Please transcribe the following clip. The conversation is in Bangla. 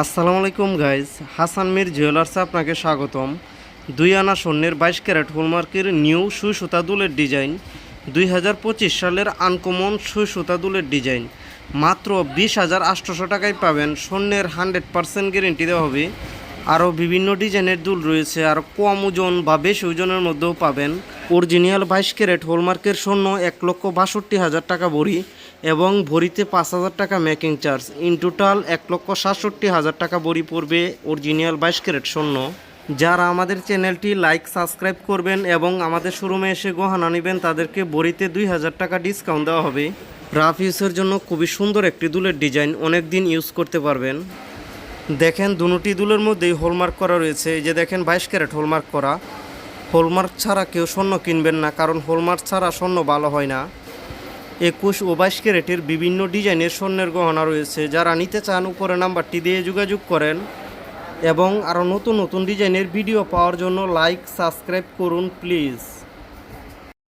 আসসালামু আলাইকুম গাইজ হাসান মির জুয়েলার্সে আপনাকে স্বাগতম। দুই আনা স্বর্ণের বাইশ ক্যারেট হোলমার্কের নিউ সুই সুতা দুলের ডিজাইন দুই হাজার পঁচিশ সালের আনকমন সুই সুতা দুলের ডিজাইন মাত্র বিশ হাজার আটশোশো টাকায় পাবেন স্বর্ণের হান্ড্রেড পার্সেন্ট গ্যারেন্টি দেওয়া হবে। আরও বিভিন্ন ডিজাইনের দুল রয়েছে আর কম ওজন বা বেশি ওজনের মধ্যেও পাবেন। অরিজিনাল বাইশ ক্যারেট হলমার্কের স্বর্ণ এক লক্ষ বাষট্টি হাজার টাকা ভরি এবং ভরিতে পাঁচ হাজার টাকা মেকিং চার্জ ইন টোটাল এক লক্ষ সাতষট্টি হাজার টাকা বড়ি পড়বে অরিজিনাল বাইশ ক্যারেট স্বর্ণ। যারা আমাদের চ্যানেলটি লাইক, সাবস্ক্রাইব করবেন এবং আমাদের শোরুমে এসে গহনা নেবেন, তাদেরকে বড়িতে দুই হাজার টাকা ডিসকাউন্ট দেওয়া হবে। রাফ ইউজের জন্য খুবই সুন্দর একটি দুলের ডিজাইন অনেক দিন ইউজ করতে পারবেন। দেখেন দুটি দুলের মধ্যেই হলমার্ক করা রয়েছে। যে দেখেন বাইশ ক্যারেট হলমার্ক করা। হলমার্ক ছাড়া কেউ স্বর্ণ কিনবেন না, কারণ হলমার্ক ছাড়া স্বর্ণ ভালো হয় না। একুশ ও বাইশ ক্যারেটের বিভিন্ন ডিজাইনের স্বর্ণের গহনা রয়েছে। যারা নিতে চান, উপরে নাম্বারটি দিয়ে যোগাযোগ করেন। এবং আরও নতুন নতুন ডিজাইনের ভিডিও পাওয়ার জন্য লাইক, সাবস্ক্রাইব করুন, প্লিজ।